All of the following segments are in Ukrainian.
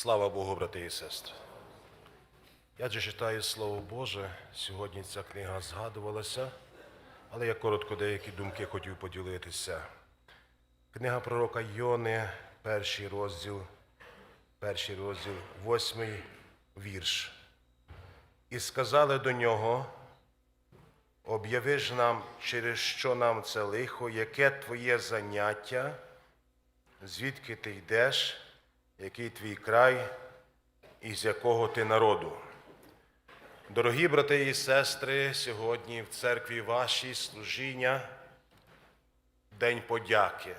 Слава Богу, брати і сестри. Я же читаю Слово Боже. Сьогодні ця книга згадувалася, але я коротко деякі думки хотів поділитися. Книга пророка Йони, перший розділ, перший розділ, восьмий вірш. І сказали до нього, об'яви ж нам, через що нам це лихо, яке твоє заняття, звідки ти йдеш, який твій край і з якого ти народу. Дорогі брати і сестри, сьогодні в церкві вашій служіння День подяки.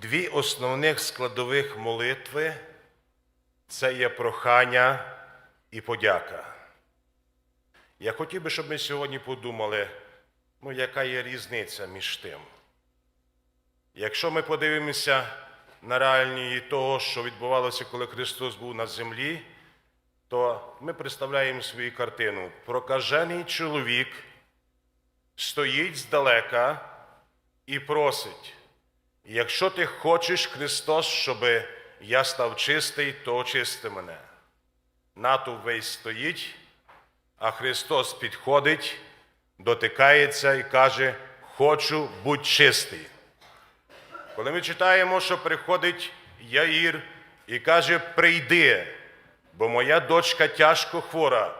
Дві основних складових молитви це є прохання і подяка. Я хотів би, щоб ми сьогодні подумали, ну, яка є різниця між тим. Якщо ми подивимося на реальні того, що відбувалося, коли Христос був на землі, то ми представляємо свою картину. Прокажений чоловік стоїть здалека і просить, якщо ти хочеш, Христос, щоб я став чистий, то очисти мене. Натовп весь стоїть, а Христос підходить, дотикається і каже, хочу будь чистий. Коли ми читаємо, що приходить Яїр і каже, прийди, бо моя дочка тяжко хвора.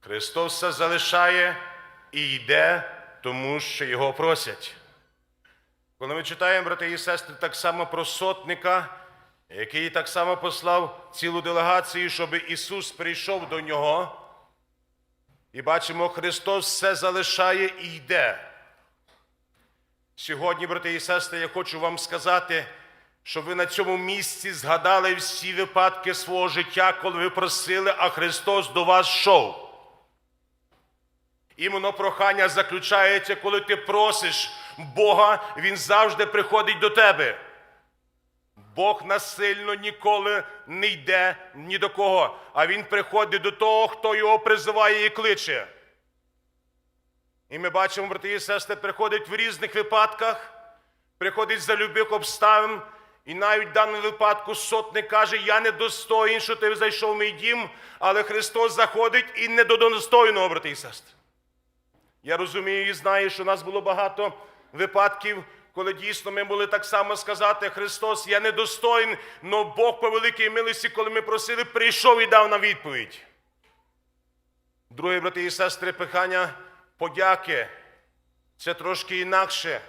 Христос все залишає і йде, тому що його просять. Коли ми читаємо, брати і сестри, так само про сотника, який так само послав цілу делегацію, щоб Ісус прийшов до нього. І бачимо, Христос все залишає і йде. Сьогодні, брати і сестри, я хочу вам сказати, щоб ви на цьому місці згадали всі випадки свого життя, коли ви просили, а Христос до вас йшов. Іменно прохання заключається, коли ти просиш Бога, Він завжди приходить до тебе. Бог насильно ніколи не йде ні до кого, а Він приходить до того, хто його призиває і кличе. І ми бачимо, брати і сестри, приходить в різних випадках, приходить за любих обставин, і навіть в даному випадку сотник каже, я не достоїн, що ти зайшов в мій дім, але Христос заходить і не до достойного, брати і сестри. Я розумію і знаю, що у нас було багато випадків, коли дійсно ми могли так само сказати, Христос, я недостоїн, але Бог по великій милості, коли ми просили, прийшов і дав нам відповідь. Друге, брати і сестри, пихання подяки. Це трошки інакше.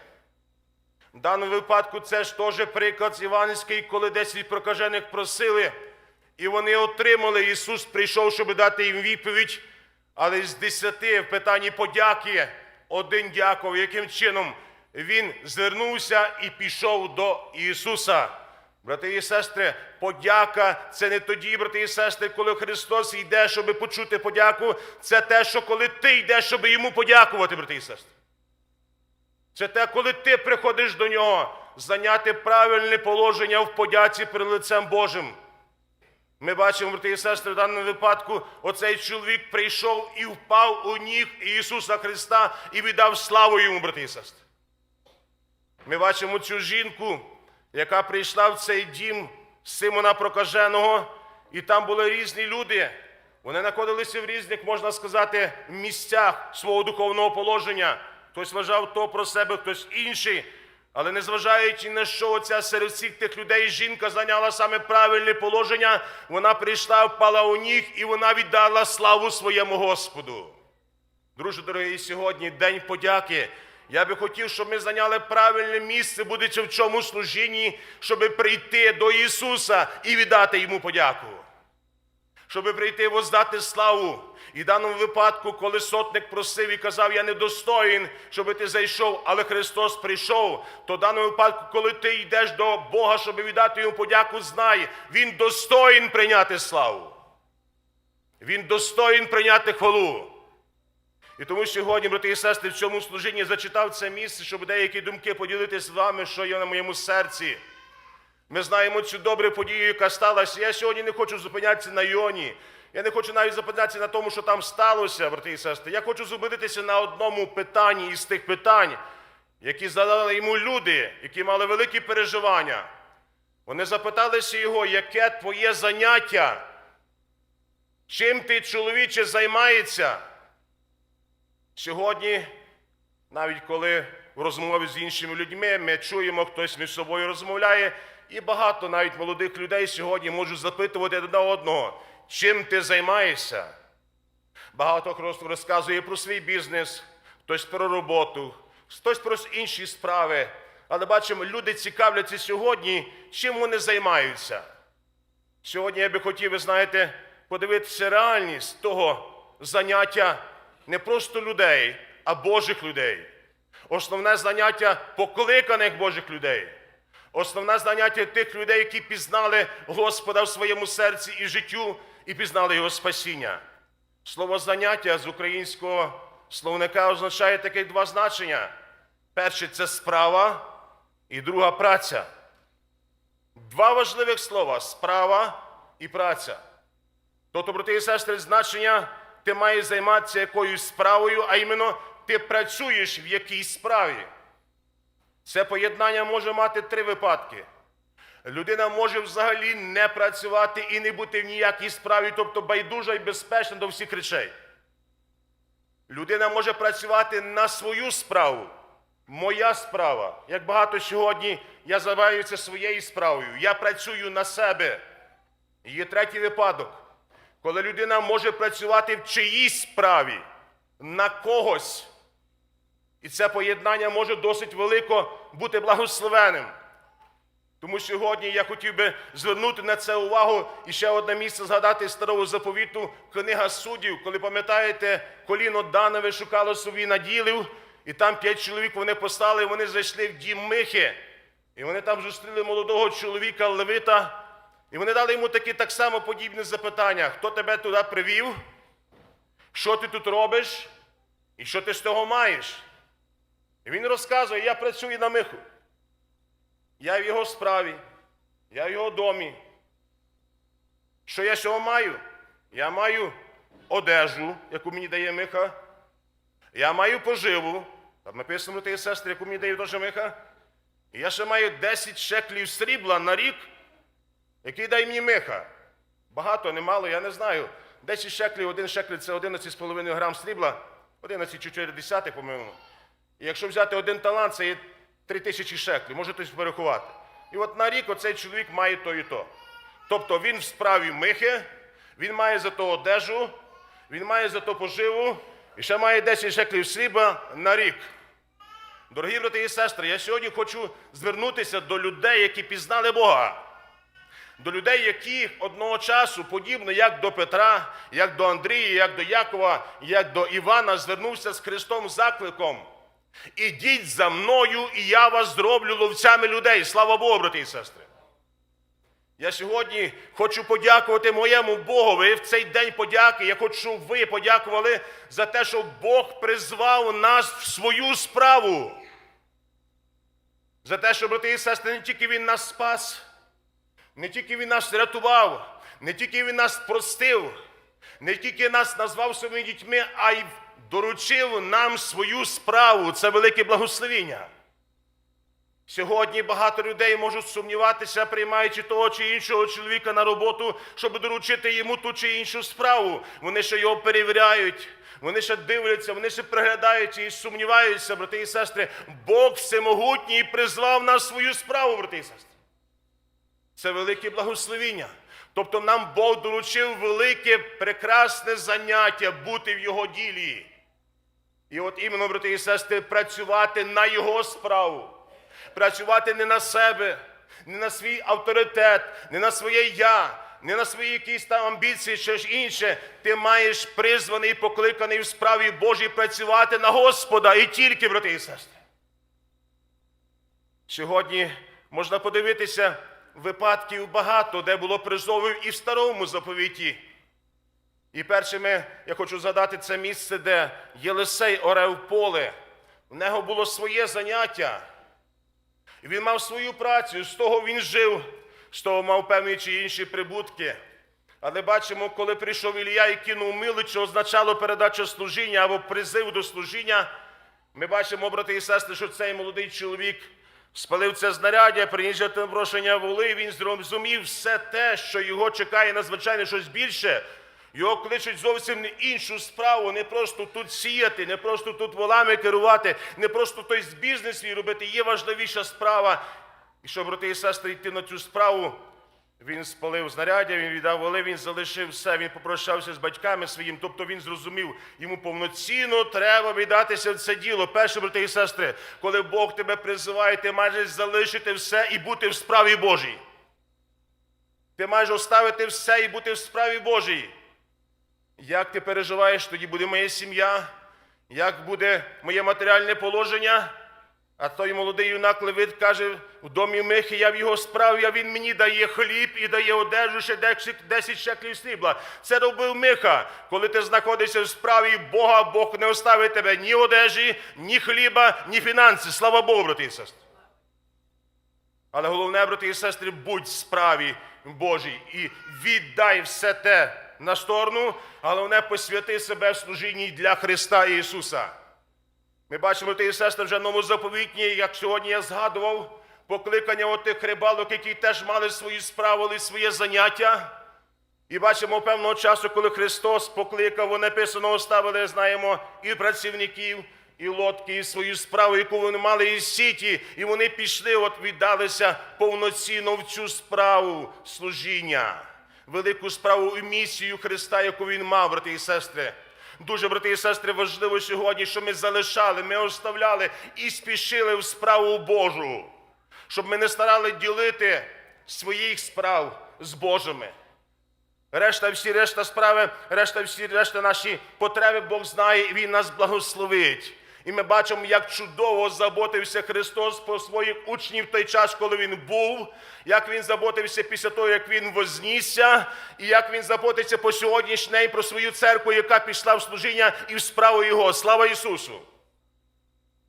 В даному випадку це ж теж приклад з Іванський, коли 10 прокажених просили, і вони отримали. Ісус прийшов, щоб дати їм відповідь. Але з десяти в питанні подяки один дякував, яким чином він звернувся і пішов до Ісуса. Брати і сестри, подяка це не тоді, брати і сестри, коли Христос йде, щоб почути подяку. Це те, що коли ти йдеш, щоб йому подякувати, брати і сестри. Це те, коли ти приходиш до нього, зайняти правильне положення в подяці перед лицем Божим. Ми бачимо, брати і сестри, в даному випадку оцей чоловік прийшов і впав у ніг Ісуса Христа і віддав славу йому, брати і сестри. Ми бачимо цю жінку, яка прийшла в цей дім Симона Прокаженого, і там були різні люди. Вони знаходилися в різних, можна сказати, місцях свого духовного положення. Хтось вважав то про себе, хтось інший. Але незважаючи на що оця серед всіх тих людей жінка зайняла саме правильне положення, вона прийшла, впала у ніг і вона віддала славу своєму Господу. Друже дорогі, сьогодні день подяки. Я би хотів, щоб ми зайняли правильне місце, будучи в цьому служінні, щоб прийти до Ісуса і віддати Йому подяку. Щоб прийти воздати славу. І в даному випадку, коли сотник просив і казав, я недостоїн, щоб ти зайшов, але Христос прийшов, то в даному випадку, коли ти йдеш до Бога, щоб віддати йому подяку, знай, Він достоїн прийняти славу. Він достоїн прийняти хвалу. І тому сьогодні, брати і сестри, в цьому служінні зачитав це місце, щоб деякі думки поділитися з вами, що є на моєму серці. Ми знаємо цю добру подію, яка сталася. Я сьогодні не хочу зупинятися на Йоні. Я не хочу навіть зупинятися на тому, що там сталося, брати і сестри. Я хочу зупинитися на одному питанні із тих питань, які задали йому люди, які мали великі переживання. Вони запиталися його, яке твоє заняття? Чим ти, чоловіче, займаєшся? Сьогодні, навіть коли в розмові з іншими людьми ми чуємо, хтось між собою розмовляє, і багато навіть молодих людей сьогодні можуть запитувати один одного, чим ти займаєшся? Багато хто розказує про свій бізнес, хтось про роботу, хтось про інші справи. Але бачимо, люди цікавляться сьогодні, чим вони займаються. Сьогодні я би хотів, ви знаєте, подивитися реальність того заняття не просто людей, а Божих людей. Основне заняття покликаних Божих людей. Основне заняття тих людей, які пізнали Господа в своєму серці і життю, і пізнали Його спасіння. Слово заняття з українського словника означає такі два значення. Перше це справа, і друга праця. Два важливих слова справа і праця. Тобто, брати і сестри, значення ти маєш займатися якоюсь справою, а іменно ти працюєш в якійсь справі. Це поєднання може мати три випадки. Людина може взагалі не працювати і не бути в ніякій справі, тобто байдужа і безпечна до всіх речей. Людина може працювати на свою справу. Моя справа. Як багато сьогодні я займаюся своєю справою. Я працюю на себе. І Є третій випадок, коли людина може працювати в чиїсь справі, на когось. І це поєднання може досить велико бути благословеним. Тому сьогодні я хотів би звернути на це увагу і ще одне місце згадати старого заповіту, книга суддів, коли пам'ятаєте, коліно Данове шукало собі наділів, і там п'ять чоловік вони постали, і вони зайшли в дім Михи. І вони там зустріли молодого чоловіка Левита, і вони дали йому такі так само подібні запитання: хто тебе туди привів? Що ти тут робиш? І що ти з того маєш? І він розказує: я працюю на Миху. Я в його справі, я в його домі. Що я цього маю? Я маю одежу, яку мені дає Миха. Я маю поживу, там написано ти сестри, яку мені дає теж Миха. І я ще маю 10 шеклів срібла на рік, який дає мені Миха. Багато, немало, я не знаю. 10 шеклів, один шекль це 11,5 грам срібла, 11,4, по-моєму. І якщо взяти один талант, це є 3 тисячі шеклів, можете порахувати. І от на рік оцей чоловік має то і то. Тобто він в справі михи, він має за то одежу, він має за то поживу і ще має 10 шеклів срібла на рік. Дорогі брати і сестри, я сьогодні хочу звернутися до людей, які пізнали Бога. До людей, які одного часу, подібно як до Петра, як до Андрія, як до Якова, як до Івана, звернувся з Христом закликом. Ідіть за мною, і я вас зроблю ловцями людей. Слава Богу, брати і сестри. Я сьогодні хочу подякувати моєму Богові в цей день подяки. Я хочу, щоб ви подякували за те, що Бог призвав нас в свою справу. За те, що, брати і сестри, не тільки Він нас спас, не тільки Він нас рятував, не тільки Він нас простив, не тільки нас назвав своїми дітьми, а й доручив нам свою справу. Це велике благословіння. Сьогодні багато людей можуть сумніватися, приймаючи того чи іншого чоловіка на роботу, щоб доручити йому ту чи іншу справу. Вони ще його перевіряють, вони ще дивляться, вони ще приглядаються і сумніваються, брати і сестри. Бог всемогутній призвав нас свою справу, брати і сестри. Це велике благословіння. Тобто нам Бог доручив велике, прекрасне заняття бути в Його ділі. І от іменно, брати і сестри, працювати на Його справу. Працювати не на себе, не на свій авторитет, не на своє я, не на свої якісь там амбіції, чи ж інше. Ти маєш призваний і покликаний в справі Божій працювати на Господа і тільки, брати і сестри. Сьогодні можна подивитися випадків багато, де було призовів і в старому заповіті. І першими я хочу згадати це місце, де Єлисей орев поле. В нього було своє заняття. Він мав свою працю, з того він жив, з того мав певні чи інші прибутки. Але бачимо, коли прийшов Ілія і кинув мило, що означало передача служіння або призив до служіння, ми бачимо, брати і сестри, що цей молодий чоловік спалив це знаряддя, приніс прошення воли, він зрозумів все те, що його чекає надзвичайно щось більше. Його кличуть зовсім не іншу справу, не просто тут сіяти, не просто тут волами керувати, не просто той бізнес свій робити. Є важливіша справа. І щоб, брати і сестри, йти на цю справу, він спалив знаряддя, він віддав воли, він залишив все, він попрощався з батьками своїм. Тобто він зрозумів, йому повноцінно треба віддатися в це діло. Перше, брати і сестри, коли Бог тебе призиває, ти маєш залишити все і бути в справі Божій. Ти маєш оставити все і бути в справі Божій. Як ти переживаєш, тоді буде моя сім'я, як буде моє матеріальне положення. А той молодий юнак Левит каже, в домі Михи я в його справі, а він мені дає хліб і дає одежу ще 10 шеклів срібла. Це робив Миха. Коли ти знаходишся в справі Бога, Бог не оставить тебе ні одежі, ні хліба, ні фінанси. Слава Богу, брати і сестри. Але головне, брати і сестри, будь в справі Божій і віддай все те на сторону, головне посвяти себе в служінні для Христа Ісуса. Ми бачимо, брати і сестри, вже новозаповітні, як сьогодні я згадував, покликання отих рибалок, які теж мали свою справу, але своє заняття. І бачимо певного часу, коли Христос покликав, вони написано, оставили, знаємо, і працівників, і лодки, і свою справу, яку вони мали із сіті, і вони пішли, от віддалися повноцінно в цю справу служіння, велику справу і місію Христа, яку він мав, брати і сестри. Дуже, брати і сестри, важливо сьогодні, що ми залишали, ми оставляли і спішили в справу Божу, щоб ми не старали ділити своїх справ з Божими. Решта всі решта справи, решта всі решта наші потреби Бог знає, і Він нас благословить. І ми бачимо, як чудово заботився Христос про своїх учнів в той час, коли Він був, як Він заботився після того, як Він вознісся, і як Він заботиться по сьогоднішній день про свою церкву, яка пішла в служіння і в справу Його. Слава Ісусу!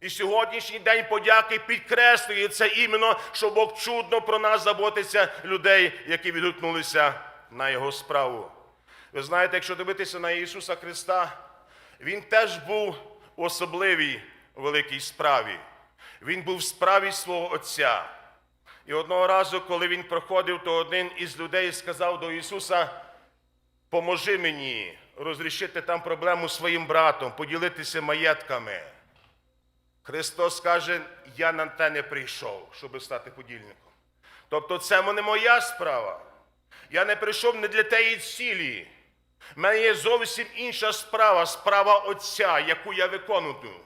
І сьогоднішній день подяки підкреслює це іменно, що Бог чудно про нас заботиться людей, які відгукнулися на Його справу. Ви знаєте, якщо дивитися на Ісуса Христа, Він теж був особливій великій справі. Він був в справі свого Отця. І одного разу, коли він проходив, то один із людей сказав до Ісуса: Поможи мені розрішити там проблему своїм братом, поділитися маєтками. Христос каже, я на те не прийшов, щоб стати подільником. Тобто це не моя справа. Я не прийшов не для тієї цілі. У мене є зовсім інша справа, справа Отця, яку я виконую.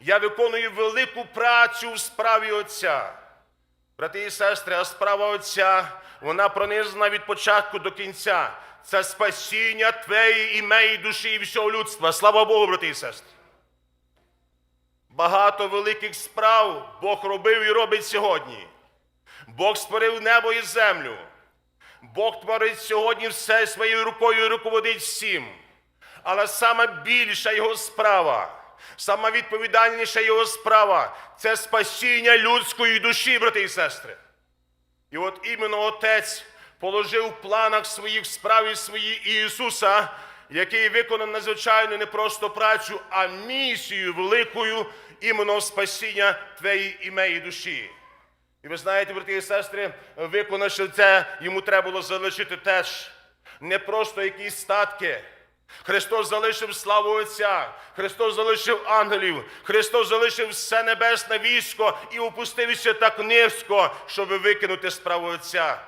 Я виконую велику працю в справі Отця. Брати і сестри, а справа Отця, вона пронизана від початку до кінця. Це спасіння твоєї і моєї душі і всього людства. Слава Богу, брати і сестри. Багато великих справ Бог робив і робить сьогодні. Бог створив небо і землю. Бог творить сьогодні все своєю рукою і руководить всім. Але сама більша його справа, сама відповідальніша його справа це спасіння людської душі, брати і сестри. І от іменно Отець положив в планах своїх справ і свої Ісуса, який виконав надзвичайно не просто працю, а місію великою іменно спасіння твоєї і душі. І ви знаєте, брати і сестри, виконавши це, йому треба було залишити теж не просто якісь статки. Христос залишив славу Отця, Христос залишив ангелів, Христос залишив все небесне військо і опустився так низько, щоб викинути справу Отця.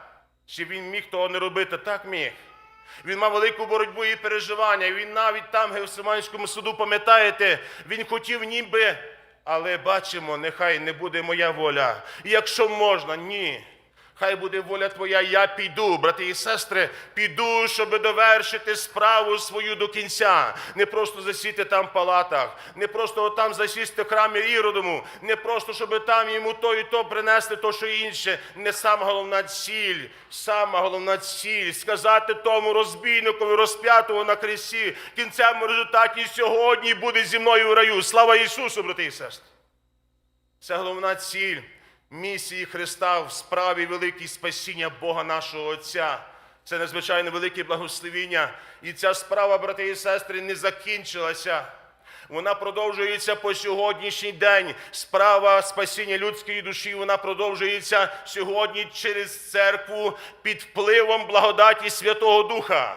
Чи він міг того не робити? Так міг. Він мав велику боротьбу і переживання. І Він навіть там, в Гевсиманському суду, пам'ятаєте, він хотів ніби але бачимо, нехай не буде моя воля. І якщо можна, ні. Хай буде воля твоя, я піду, брати і сестри, піду, щоб довершити справу свою до кінця. Не просто засіти там в палатах, не просто там засісти в храмі Іродому, не просто, щоб там йому то і то принести, то що інше. Не сама головна ціль, сама головна ціль сказати тому розбійникові розп'ятого на хресті, в кінцевому результаті сьогодні буде зі мною в раю. Слава Ісусу, брати і сестри! Це головна ціль місії Христа в справі великій спасіння Бога нашого Отця. Це надзвичайно велике благословіння. І ця справа, брати і сестри, не закінчилася. Вона продовжується по сьогоднішній день. Справа спасіння людської душі вона продовжується сьогодні через церкву під впливом благодаті Святого Духа.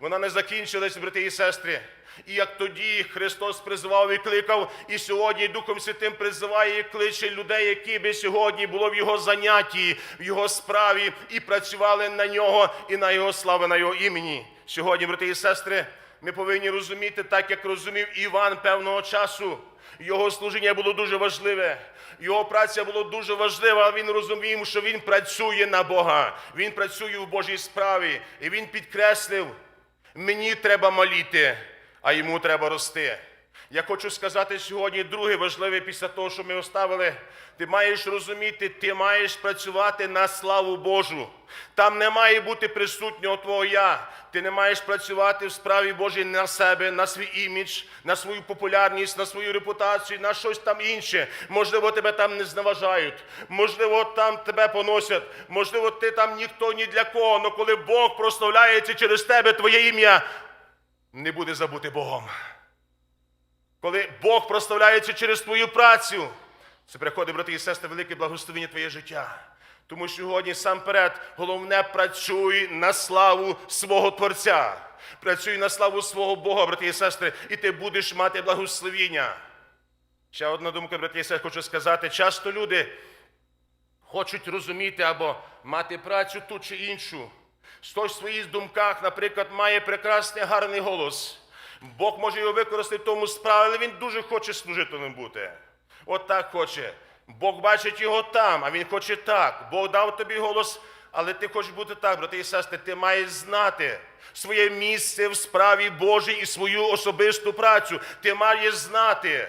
Вона не закінчилась, брати і сестри. І як тоді Христос призвав і кликав, і сьогодні Духом Святим призиває і кличе людей, які би сьогодні було в його занятті, в його справі, і працювали на нього і на його славу, на його імені. Сьогодні, брати і сестри, ми повинні розуміти, так як розумів Іван певного часу. Його служіння було дуже важливе. Його праця була дуже важлива, але він розумів, що він працює на Бога. Він працює в Божій справі. І він підкреслив, мені треба маліти, а йому треба рости. Я хочу сказати сьогодні друге важливе після того, що ми оставили. Ти маєш розуміти, ти маєш працювати на славу Божу. Там не має бути присутнього твого я. Ти не маєш працювати в справі Божій на себе, на свій імідж, на свою популярність, на свою репутацію, на щось там інше. Можливо, тебе там не зневажають, можливо, там тебе поносять, можливо, ти там ніхто ні для кого. але коли Бог прославляється через тебе, твоє ім'я не буде забути Богом. Коли Бог прославляється через твою працю, це приходить, брати і сестри, велике благословення твоє життя. Тому сьогодні сам перед головне працюй на славу свого Творця. Працюй на славу свого Бога, брати і сестри, і ти будеш мати благословіння. Ще одна думка, брати і сестри, хочу сказати. Часто люди хочуть розуміти або мати працю ту чи іншу. Хтось в своїх думках, наприклад, має прекрасний гарний голос. Бог може його використати в тому справі, але він дуже хоче служителем бути. От так хоче. Бог бачить його там, а він хоче так. Бог дав тобі голос, але ти хочеш бути так, брати і сестри, ти маєш знати своє місце в справі Божій і свою особисту працю. Ти маєш знати.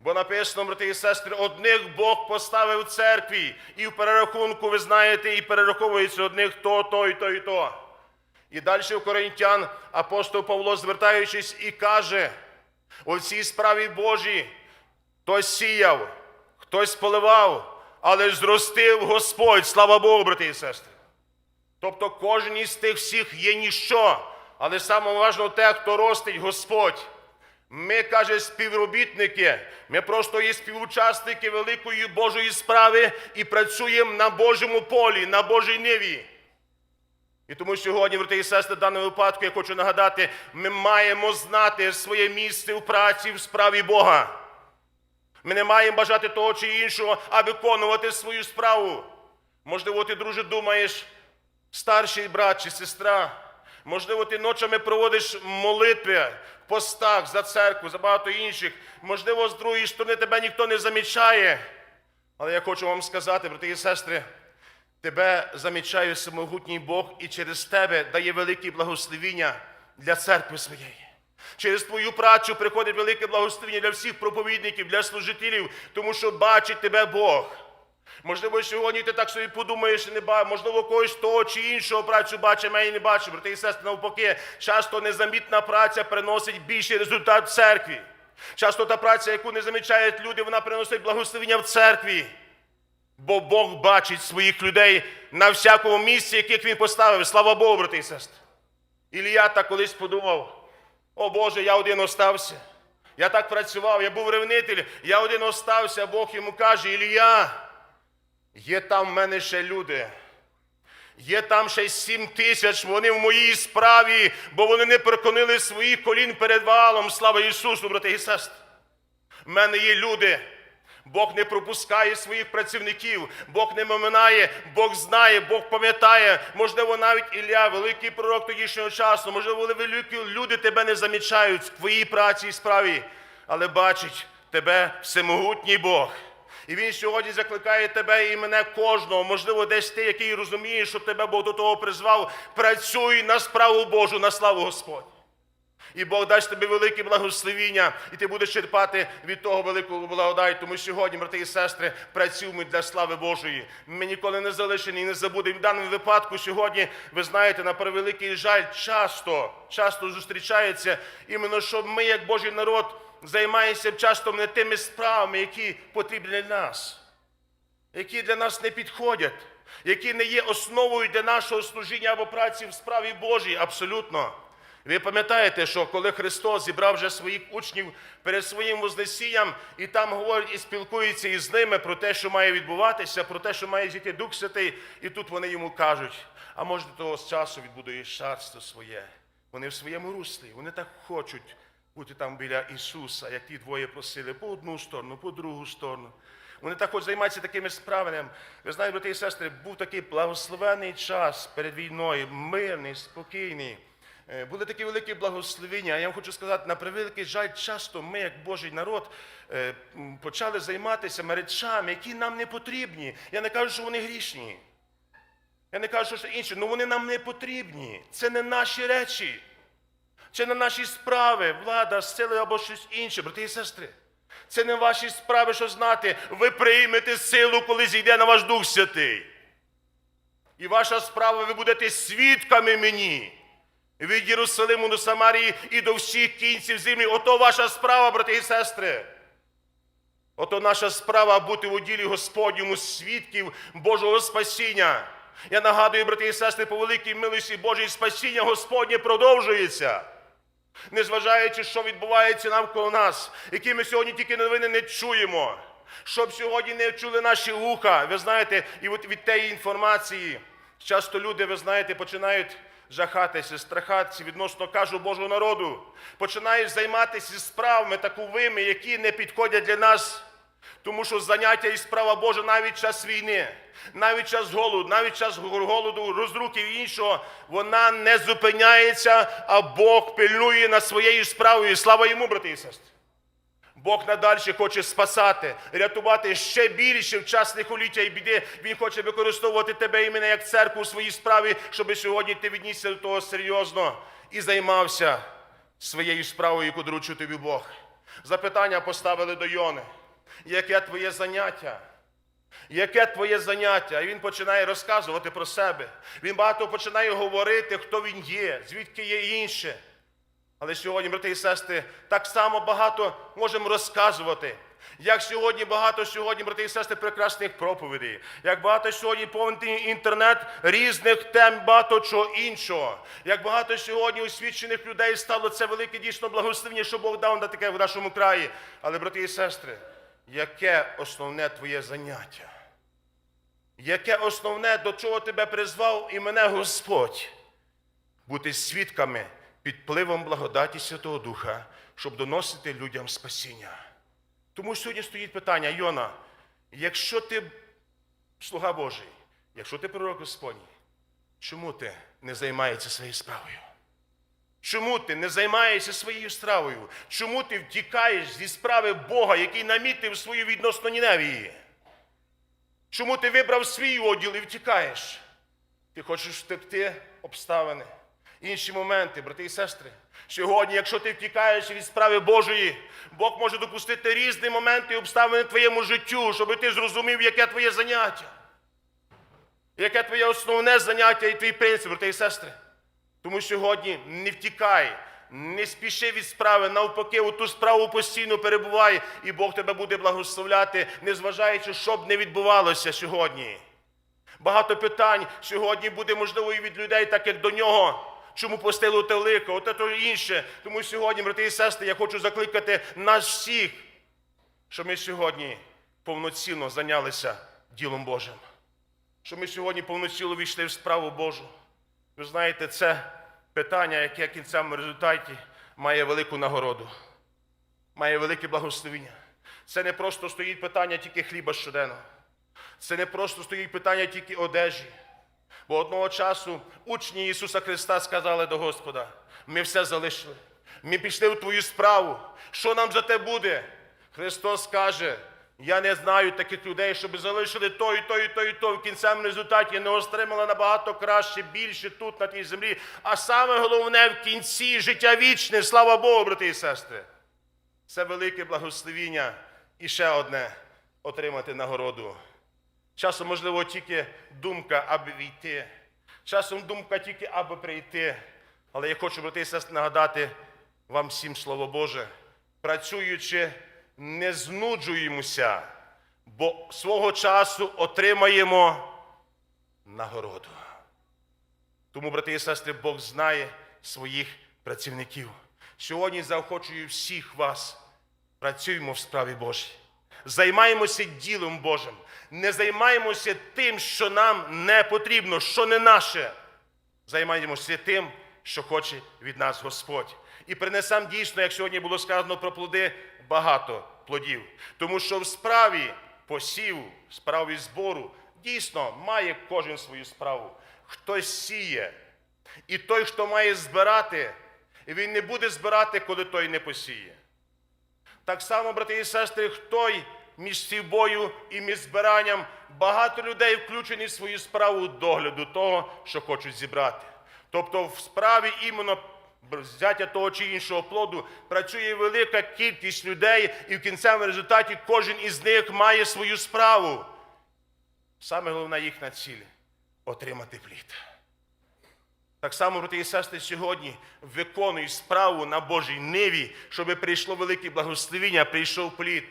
Бо написано, брати і сестри, одних Бог поставив в церкві, і в перерахунку, ви знаєте, і перераховується одних то, то і то, і то. І далі в Коринтян апостол Павло, звертаючись, і каже: у цій справі Божій хтось сіяв, хтось поливав, але зростив Господь, слава Богу, брати і сестри. Тобто кожен із тих всіх є ніщо, але саме важливо те, хто ростить Господь. Ми, каже, співробітники, ми просто є співучасники великої Божої справи і працюємо на Божому полі, на Божій ниві. І тому сьогодні, брати і сестри, в даному випадку я хочу нагадати, ми маємо знати своє місце в праці в справі Бога. Ми не маємо бажати того чи іншого, а виконувати свою справу. Можливо, ти, друже, думаєш, старший брат чи сестра, можливо, ти ночами проводиш молитви в постах за церкву, за багато інших. Можливо, з другої сторони тебе ніхто не замічає. Але я хочу вам сказати, брати і сестри, тебе замічає всемогутній Бог і через тебе дає велике благословіння для церкви своєї. Через твою працю приходить велике благословення для всіх проповідників, для служителів, тому що бачить тебе Бог. Можливо, сьогодні ти так собі подумаєш, і не ба... можливо, когось того чи іншого працю бачить, мене не бачить. Брати і сестри, навпаки, часто незамітна праця приносить більший результат в церкві. Часто та праця, яку не замічають люди, вона приносить благословення в церкві. Бо Бог бачить своїх людей на всякому місці, яких він поставив. Слава Богу, брати і сестри. Ілія так колись подумав: о Боже, я один остався. Я так працював, я був ревнитель, я один остався, Бог йому каже, Ілія, є там в мене ще люди. Є там ще сім тисяч, вони в моїй справі, бо вони не переконили своїх колін перед валом. Слава Ісусу, брати і сестри. В мене є люди. Бог не пропускає своїх працівників, Бог не моминає, Бог знає, Бог пам'ятає. Можливо, навіть Ілля, великий пророк тодішнього часу, можливо, великі люди тебе не замічають в твоїй праці і справі, але бачить тебе всемогутній Бог. І він сьогодні закликає тебе і мене кожного, можливо, десь ти, який розумієш, що тебе Бог до того призвав, працюй на справу Божу, на славу Господь. І Бог дасть тобі велике благословіння, і ти будеш черпати від того великого благодаті. Тому сьогодні, брати і сестри, працюємо для слави Божої. Ми ніколи не залишені і не забудемо. В даному випадку сьогодні, ви знаєте, на превеликий жаль, часто, часто зустрічається іменно, що ми, як Божий народ, займаємося часто не тими справами, які потрібні для нас, які для нас не підходять, які не є основою для нашого служіння або праці в справі Божій. Абсолютно. Ви пам'ятаєте, що коли Христос зібрав вже своїх учнів перед своїм Вознесінням, і там говорить і спілкується із ними про те, що має відбуватися, про те, що має зійти Дух Святий, і тут вони йому кажуть, а може до того з часу відбудуєш царство своє. Вони в своєму руслі, вони так хочуть бути там біля Ісуса, як ті двоє просили, по одну сторону, по другу сторону. Вони так хочуть займатися такими справами. Ви знаєте, брати і сестри, був такий благословений час перед війною, мирний, спокійний. Е, Були такі великі благословення. Я вам хочу сказати, на превеликий жаль, часто ми, як Божий народ, е, почали займатися речами, які нам не потрібні. Я не кажу, що вони грішні. Я не кажу, що інші, але вони нам не потрібні. Це не наші речі. Це не наші справи, влада, сили або щось інше, брати і сестри. Це не ваші справи, що знати. Ви приймете силу, коли зійде на ваш Дух Святий. І ваша справа, ви будете свідками мені. Від Єрусалиму до Самарії і до всіх кінців землі. Ото ваша справа, брати і сестри. Ото наша справа бути у ділі Господньому свідків Божого спасіння. Я нагадую, брати і сестри, по великій милості Божій спасіння Господнє продовжується. Незважаючи, що відбувається навколо нас, які ми сьогодні тільки новини не чуємо, щоб сьогодні не чули наші вуха. Ви знаєте, і от від тієї інформації часто люди, ви знаєте, починають жахатися, страхатися відносно кажу Божого народу, починають займатися справами таковими, які не підходять для нас. Тому що заняття і справа Божа навіть час війни, навіть час голоду, навіть час голоду, розрухів і іншого, вона не зупиняється, а Бог пильнує над своєю справою. Слава йому, брати і сестри. Бог надальше хоче спасати, рятувати ще більше в час лихоліття і біди. Він хоче використовувати тебе і мене як церкву в своїй справі, щоб сьогодні ти віднісся до того серйозно і займався своєю справою, яку доручив тобі Бог. Запитання поставили до Йони. Яке твоє заняття? Яке твоє заняття? І він починає розказувати про себе. Він багато починає говорити, хто він є, звідки є інше. Але сьогодні, брати і сестри, так само багато можемо розказувати. Як сьогодні багато сьогодні, брати і сестри, прекрасних проповідей, як багато сьогодні повний інтернет різних тем, багато чого іншого. Як багато сьогодні освічених людей стало це велике дійсно благословення, що Бог дав на таке в нашому краї. Але, брати і сестри, яке основне твоє заняття? Яке основне, до чого тебе призвав і мене Господь? Бути свідками під впливом благодаті Святого Духа, щоб доносити людям спасіння. Тому сьогодні стоїть питання, Йона, якщо ти слуга Божий, якщо ти пророк Господній, чому ти не займаєшся своєю справою? Чому ти не займаєшся своєю справою? Чому ти втікаєш зі справи Бога, який намітив свою відносно Ніневії? Чому ти вибрав свій оділ і втікаєш? Ти хочеш втекти обставини, інші моменти, брати і сестри. Сьогодні, якщо ти втікаєш від справи Божої, Бог може допустити різні моменти і обставини в твоєму життю, щоб ти зрозумів, яке твоє заняття. Яке твоє основне заняття і твій принцип, брати і сестри. Тому сьогодні не втікай, не спіши від справи, навпаки, у ту справу постійно перебувай, і Бог тебе буде благословляти, незважаючи, що б не відбувалося сьогодні. Багато питань сьогодні буде можливо і від людей, так як до нього. Чому постело те лико, оте то інше. Тому сьогодні, брати і сестри, я хочу закликати нас всіх, щоб ми сьогодні повноцінно зайнялися ділом Божим. Щоб ми сьогодні повноцінно війшли в справу Божу. Ви знаєте, це питання, яке в кінцевому результаті має велику нагороду, має велике благословення. Це не просто стоїть питання тільки хліба щоденно. Це не просто стоїть питання тільки одежі. Бо одного часу учні Ісуса Христа сказали до Господа: ми все залишили. Ми пішли в твою справу. Що нам за те буде? Христос каже: я не знаю таких людей, щоб залишили то, і то, і то, і то. В кінцевому результаті не отримали набагато краще, більше тут, на тій землі. А саме головне в кінці життя вічне, слава Богу, брати і сестри. Це велике благословіння. І ще одне отримати нагороду. Часом, можливо, тільки думка, аби війти. Часом думка тільки, аби прийти. Але я хочу, брати і сестри, нагадати вам всім Слово Боже. Працюючи, не знуджуємося, бо свого часу отримаємо нагороду. Тому, брати і сестри, Бог знає своїх працівників. Сьогодні заохочую всіх вас. Працюємо в справі Божій. Займаємося ділом Божим. Не займаємося тим, що нам не потрібно, що не наше. Займаємося тим, що хоче від нас Господь. І принесемо дійсно, як сьогодні було сказано про плоди, багато плодів. Тому що в справі посіву, в справі збору, дійсно має кожен свою справу. Хтось сіє. І той, хто має збирати, він не буде збирати, коли той не посіє. Так само, брати і сестри, хто між сівбою і між збиранням багато людей включені в свою справу догляду того, що хочуть зібрати. Тобто в справі іменно взяття того чи іншого плоду працює велика кількість людей, і в кінцевому результаті кожен із них має свою справу. Саме головна їхня ціль отримати плід. Так само, брати і сестри, сьогодні виконуй справу на Божій ниві, щоб прийшло велике благословіння, прийшов плід.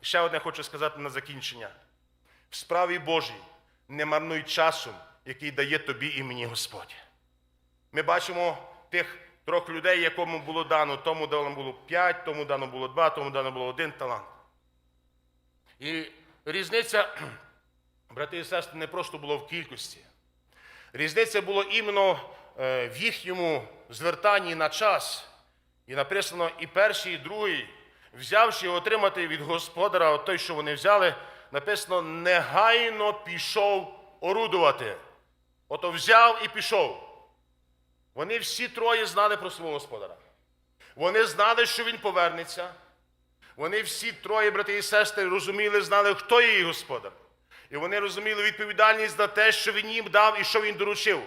Ще одне хочу сказати на закінчення. В справі Божій не марнуй часом, який дає тобі і мені Господь. Ми бачимо тих трьох людей, якому було дано, тому дано було п'ять, тому дано було два, тому дано було один талант. І різниця, брати і сестри, не просто було в кількості. Різниця була іменно е, в їхньому звертанні на час. І написано, і перший, і другий, взявши отримати від господаря той, що вони взяли, написано, негайно пішов орудувати. Ото взяв і пішов. Вони всі троє знали про свого господаря. Вони знали, що він повернеться. Вони всі троє, брати і сестри, розуміли, знали, хто є їх господар. І вони розуміли відповідальність за те, що він їм дав і що він доручив.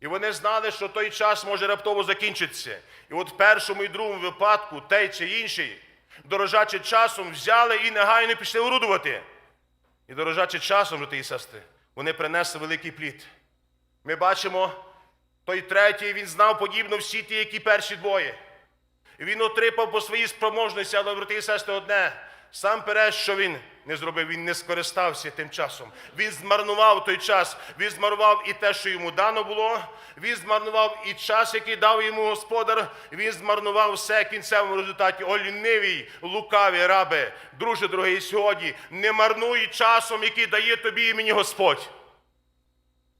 І вони знали, що той час може раптово закінчитися. І от в першому і другому випадку, той чи інший, дорожачи часом, взяли і негайно пішли орудувати. І дорожачи часом, брати і сестри, вони принесли великий плід. Ми бачимо, той третій, він знав подібно всі ті, які перші двоє. Він отримав по своїй спроможності, але, брати і сестри, одне. Сам перед, що він не зробив, він не скористався тим часом. Він змарнував той час, він змарнував і те, що йому дано було, він змарнував і час, який дав йому господар, він змарнував все в кінцевому результаті. О, лінивий, лукаві раби, друже дорогий, сьогодні не марнуй часом, який дає тобі і мені Господь.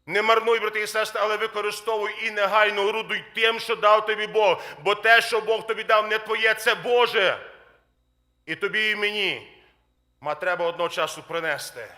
Не марнуй, брати і сестри, але використовуй і негайно орудуй тим, що дав тобі Бог. Бо те, що Бог тобі дав, не твоє, це Боже. І тобі, і мені. Ма треба одного часу принести.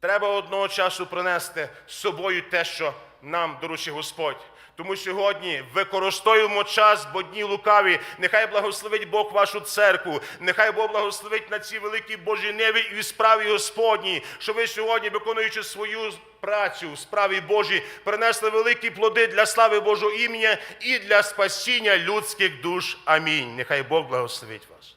Треба одного часу принести з собою те, що нам доручив Господь. Тому сьогодні використовуємо час, бо дні лукаві. Нехай благословить Бог вашу церкву, нехай Бог благословить на ці великі Божі небі і в справі Господній, що ви сьогодні, виконуючи свою працю в справі Божій, принесли великі плоди для слави Божого імені і для спасіння людських душ. Амінь. Нехай Бог благословить вас.